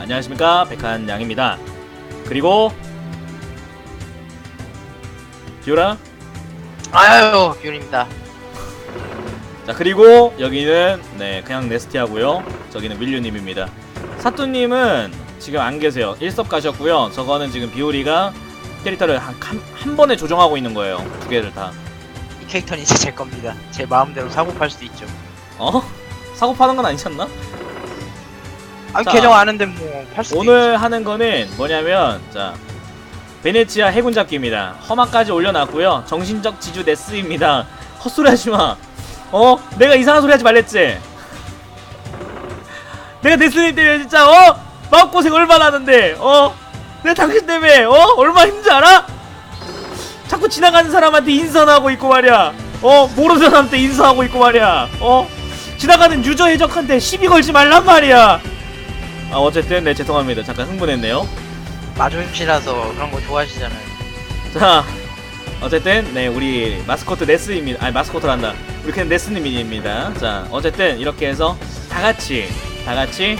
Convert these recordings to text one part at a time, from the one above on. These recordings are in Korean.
안녕하십니까 백한 양입니다. 그리고 비오라 아유 뷰입니다. 자 그리고 여기는 네 그냥 네스티하고요. 저기는 밀류님입니다. 사또님은 지금 안 계세요. 일섭 가셨고요. 저거는 지금 비오리가 캐릭터를 한, 한, 한 번에 조정하고 있는 거예요. 두 개를 다. 이 캐릭터는 이제 제 겁니다. 제 마음대로 사고 팔 수도 있죠. 어? 사고 파는 건 아니지 않나? 아 자, 계정 아는데 뭐팔 수도 오늘 하는 거는 뭐냐면 자 베네치아 해군 잡기입니다. 허마까지 올려놨고요. 정신적 지주 네스입니다. 헛소리 하지 마. 어? 내가 이상한 소리 하지 말랬지. 내가 네스님 때문에 진짜 어 마음고생 얼마나 하는데 어 내가 당신 때문에 어 얼마나 힘든지 알아? 자꾸 지나가는 사람한테 인사하고 있고 말이야. 어 모르는 사람한테 인사하고 있고 말이야. 어 지나가는 유저 해적한테 시비 걸지 말란 말이야. 아 어쨌든 네 죄송합니다. 잠깐 흥분했네요. 마존씨라서 그런 거 좋아하시잖아요. 자 어쨌든 네 우리 마스코트 네스입니다. 아니 마스코트란다. 우리 그냥 네스님입니다. 자 어쨌든 이렇게 해서 다 같이 다 같이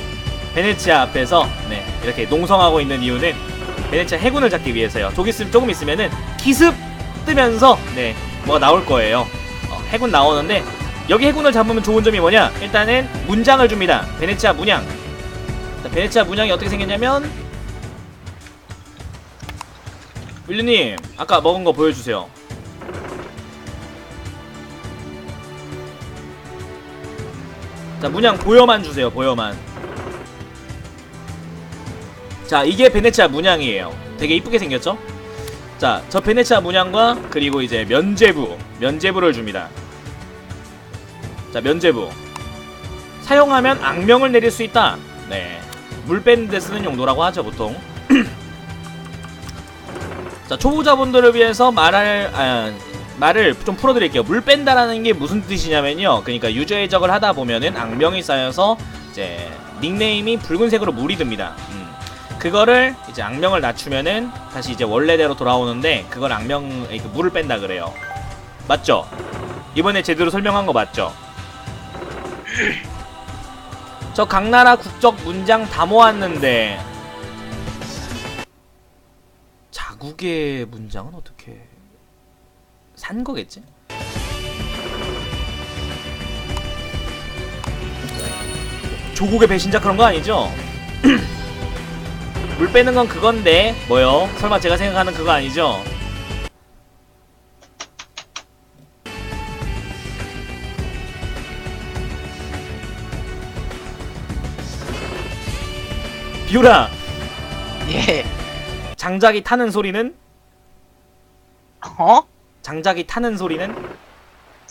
베네치아 앞에서 네 이렇게 농성하고 있는 이유는 베네치아 해군을 잡기 위해서요. 조금 있으면 조금 있으면은 기습 뜨면서 네 뭐가 나올 거예요. 어, 해군 나오는데 여기 해군을 잡으면 좋은 점이 뭐냐? 일단은 문장을 줍니다. 베네치아 문양 자, 베네치아 문양이 어떻게 생겼냐면 윌리님 아까 먹은 거 보여주세요. 자 문양 보여만 주세요 보여만. 자 이게 베네치아 문양이에요. 되게 이쁘게 생겼죠? 자 저 베네치아 문양과 그리고 이제 면제부 면제부를 줍니다. 자 면제부. 사용하면 악명을 내릴 수 있다. 네 물 빼는 데 쓰는 용도라고 하죠 보통 자 초보자분들을 위해서 말할 아, 말을 좀 풀어드릴게요. 물 뺀다라는 게 무슨 뜻이냐면요. 그러니까 유저 해적을 하다 보면은 악명이 쌓여서 이제 닉네임이 붉은색으로 물이 듭니다. 음. 그거를 이제 악명을 낮추면은 다시 이제 원래대로 돌아오는데 그걸 악명 그 물을 뺀다 그래요. 맞죠? 이번에 제대로 설명한 거 맞죠? 저 각나라 국적 문장 다 모았는데 자국의 문장은 어떻게 산 거겠지? 조국의 배신자 그런 거 아니죠? 물 빼는 건 그건데 뭐요? 설마 제가 생각하는 그거 아니죠? 비오라 예. 장작이 타는 소리는 어? 장작이 타는 소리는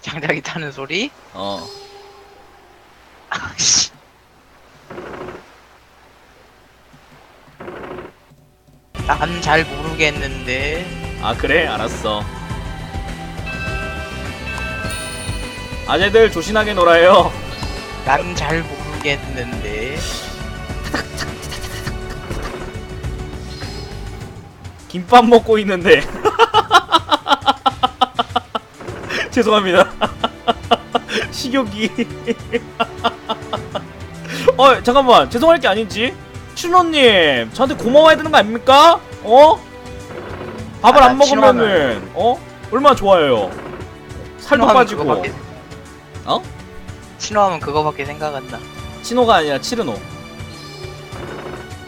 장작이 타는 소리? 어 아 씨. 난 잘 모르겠는데. 아 그래 알았어 아재들 조신하게 놀아요 난 잘 모르겠는데. 김밥 먹고 있는데 죄송합니다 식욕이 어 잠깐만 죄송할 게 아니지 춘호님 저한테 고마워해야 되는 거 아닙니까? 어? 밥을 아, 안 먹으면은 어? 얼마나 좋아요 살도 빠지고 그거밖에- 어? 신호하면 그거밖에 생각 안 나. 친호가 아니라 치르노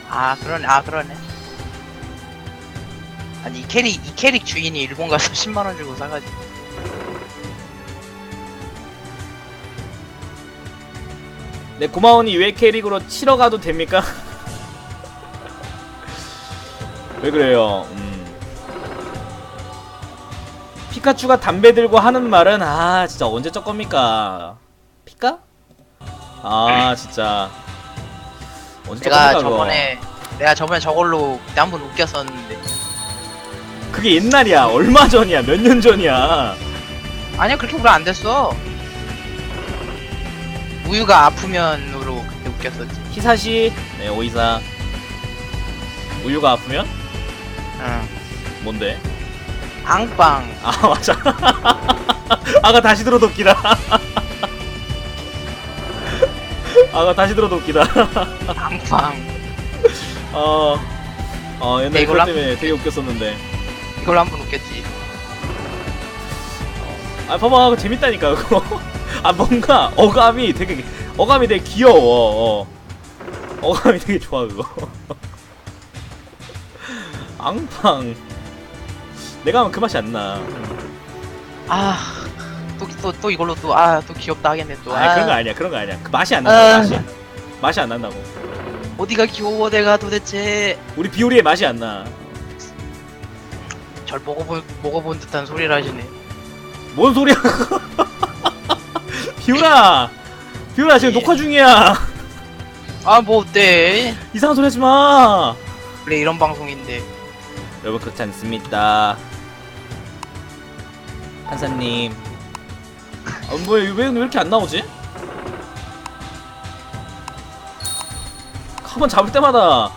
아 그러네. 아 그러네. 아니 이 캐릭 이 캐릭 주인이 일본 가서 10만 원 주고 사가지고. 네 고마우니 왜 캐릭으로 치러 가도 됩니까? 왜 그래요? 음. 피카츄가 담배 들고 하는 말은 아 진짜 언제 적 겁니까? 피카? 아 진짜 언제 적 내가 겁니까? 저번에 내가 저번에 저걸로 그때 한번 웃겼었는데. 그게 옛날이야 얼마 전이야 몇 년 전이야 아니야 그렇게 오래 안 됐어. 우유가 아프면으로 그때 웃겼었지. 히사시 네 오이사 우유가 아프면 응. 뭔데? 앙빵. 아 맞아 아가 다시 들어도 웃기다 아가 다시 들어도 웃기다 앙빵. 어, 어 옛날에 네, 그것 때문에 되게 웃겼었는데. 이걸로 한번 웃겼지. 아 봐봐 그거 재밌다니까 그거. 아 뭔가 어감이 되게 어감이 되게 귀여워. 어. 어감이 되게 좋아 그거. 앙팡. 내가 하면 그 맛이 안 나. 아, 또, 또, 또 이걸로 또, 아, 또 귀엽다 하겠네, 또. 아 그런 거 아니야 그런 거 아니야. 그 맛이 안 난다 아. 맛이. 맛이 안 난다고. 어디가 귀여워, 내가 도대체. 우리 비오리의 맛이 안 나. 절 먹어본, 먹어본 듯한 소리를 하시네. 뭔 소리야? 비오라, 비오라 지금 예. 녹화 중이야. 아, 뭐, 어때? 이상한 소리 하지 마. 원래 이런 방송인데. 여러분 그렇지 않습니다. 판사님. 아, 뭐왜 왜, 왜 이렇게 안 나오지? 한 번 잡을 때마다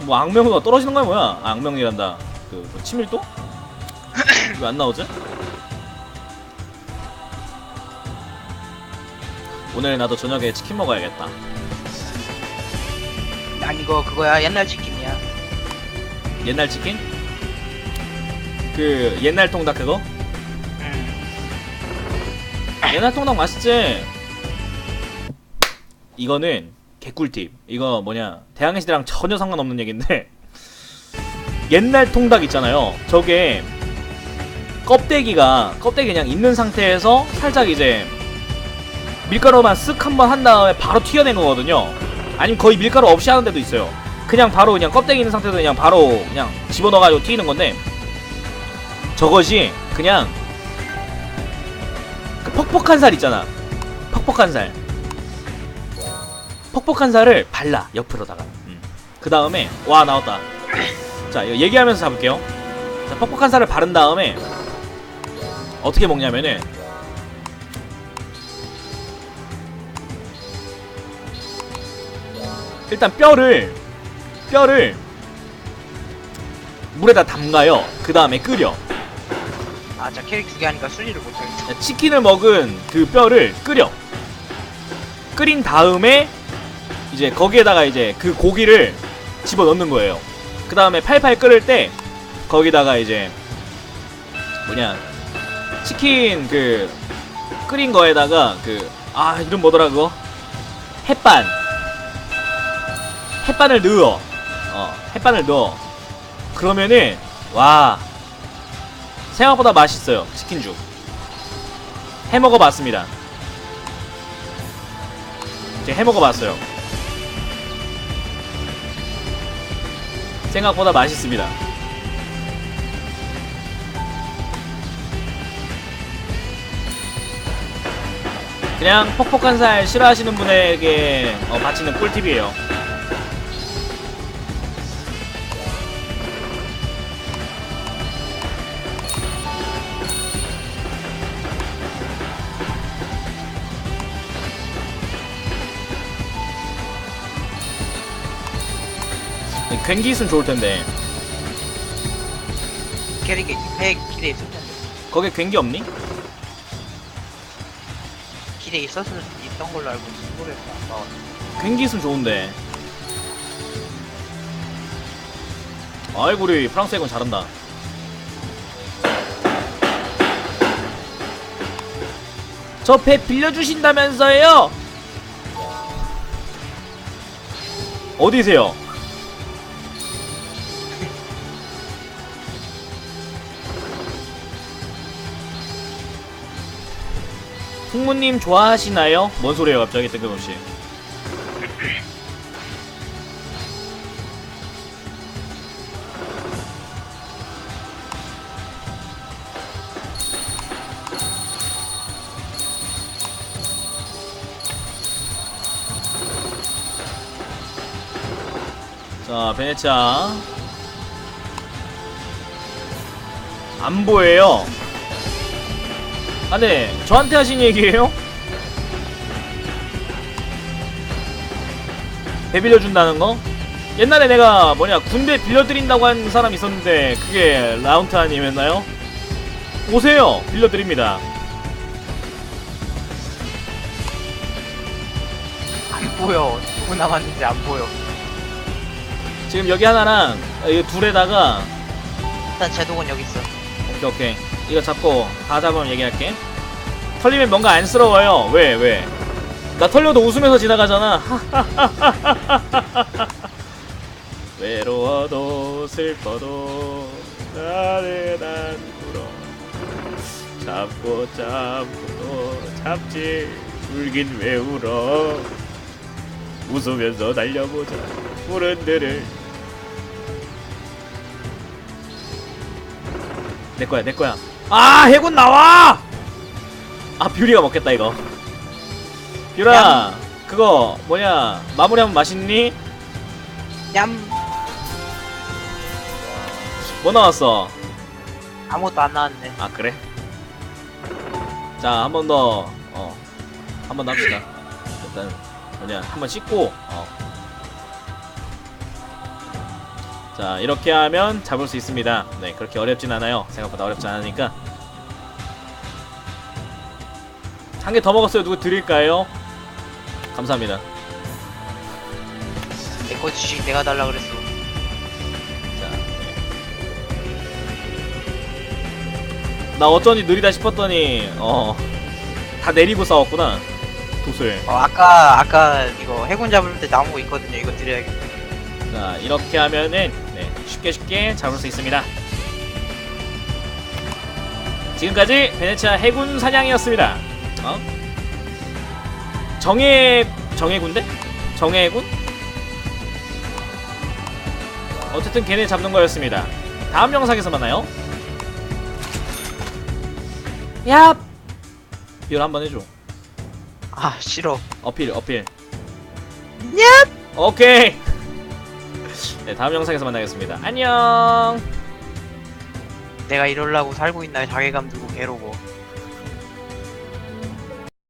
뭐 악명으로 떨어지는 거야 뭐야? 아, 악명이란다. 그 뭐, 치밀도? 왜 안 나오지? 오늘 나도 저녁에 치킨 먹어야겠다. 아니, 이거, 그거야. 옛날 치킨이야. 옛날 치킨? 그 옛날 통닭 그거? 음. 옛날 통닭 맛있지? 이거는 개꿀팁. 이거 뭐냐 대항해 시대랑 전혀 상관없는 얘기인데 옛날 통닭 있잖아요. 저게 껍데기가 껍데기 그냥 있는 상태에서 살짝 이제 밀가루만 쓱 한번 한 다음에 바로 튀어낸 거거든요. 아니면 거의 밀가루 없이 하는 데도 있어요. 그냥 바로 그냥 껍데기 있는 상태에서 그냥 바로 그냥 집어넣어가지고 튀기는 건데 저것이 그냥 그 퍽퍽한 살 있잖아. 퍽퍽한 살. 퍽퍽한 살을 발라 옆으로다가. 그 다음에 와 나왔다. 자 얘기하면서 잡을게요. 자 퍽퍽한 살을 바른 다음에 어떻게 먹냐면은 일단 뼈를 뼈를 물에다 담가요. 그 다음에 끓여. 아, 자, 캐릭 두 개 하니까 순위를 못하겠다. 치킨을 먹은 그 뼈를 끓여. 끓인 다음에 이제 거기에다가 이제 그 고기를 집어 넣는 거예요. 그 다음에 팔팔 끓을 때 거기다가 이제 뭐냐 치킨 그 끓인 거에다가 그 아 이름 뭐더라 그거? 햇반. 햇반을 넣어. 어 햇반을 넣어. 그러면은 와 생각보다 맛있어요 치킨죽. 해 먹어봤습니다. 이제 해 먹어봤어요. 생각보다 맛있습니다 그냥 퍽퍽한 살 싫어하시는 분에게 어, 바치는 꿀팁이에요 괜기 있으면 좋을 텐데 캐릭에, 회 길에 있을 텐데. 거기에 괜기 없니? 길에 있었을 있던 걸로 알고 있어. 모르겠어. 안 나왔어. 괜기 있으면 좋은데 아이고 우리 프랑스 애군 잘한다 저 배 빌려주신다면서요? 어디세요? 풍무님 좋아하시나요? 뭔 소리예요 갑자기 뜬금없이? 자 베네치아. 안 보여요 아, 네. 저한테 하신 얘기예요? 배 빌려준다는 거? 옛날에 내가 뭐냐 군대 빌려드린다고 한 사람 있었는데 그게 라운트 아니었나요? 오세요. 빌려드립니다. 안 보여. 누구 남았는지 안 보여. 지금 여기 하나랑 아, 이 둘에다가 일단 제독은 여기 있어. 오케이 오케이 이거 잡고 다 잡으면 얘기할게. 털리면 뭔가 안쓰러워요. 왜 왜? 나 털려도 웃으면서 지나가잖아. 외로워도 슬퍼도 나는 안 울어. 잡고 잡고 또 잡지. 울긴 왜 울어? 웃으면서 달려보자. 푸른들을. 내 거야 내 거야 아 해군 나와! 아 뷰리가 먹겠다 이거. 뷰라 그거 뭐냐? 마무리하면 맛있니? 얌. 뭐 나왔어? 아무것도 안 나왔네. 아 그래? 자 한 번 더어한 번 더 합시다. 일단 뭐냐 한 번 씻고 어. 자 이렇게 하면 잡을 수 있습니다 네 그렇게 어렵진 않아요 생각보다 어렵지 않으니까 한 개 더 먹었어요 누구 드릴까요 감사합니다 내거 주식 내가 달라 그랬어. 자, 네. 나 어쩐지 느리다 싶었더니 어 다 내리고 싸웠구나 도술. 어, 아까 아까 이거 해군 잡을 때 나온 거 있거든요. 이거 드려야겠다. 자 이렇게 하면은 네, 쉽게 쉽게 잡을 수 있습니다. 지금까지 베네치아 해군 사냥이었습니다. 어? 정예 정예군대? 정예군? 어쨌든 걔네 잡는 거였습니다. 다음 영상에서 만나요. 야! 비열 한번 해줘. 아 싫어. 어필 어필. 얍! 오케이. 네 다음 영상에서 만나겠습니다. 안녕. 내가 이럴라고 살고 있나 자괴감 들고 괴로워.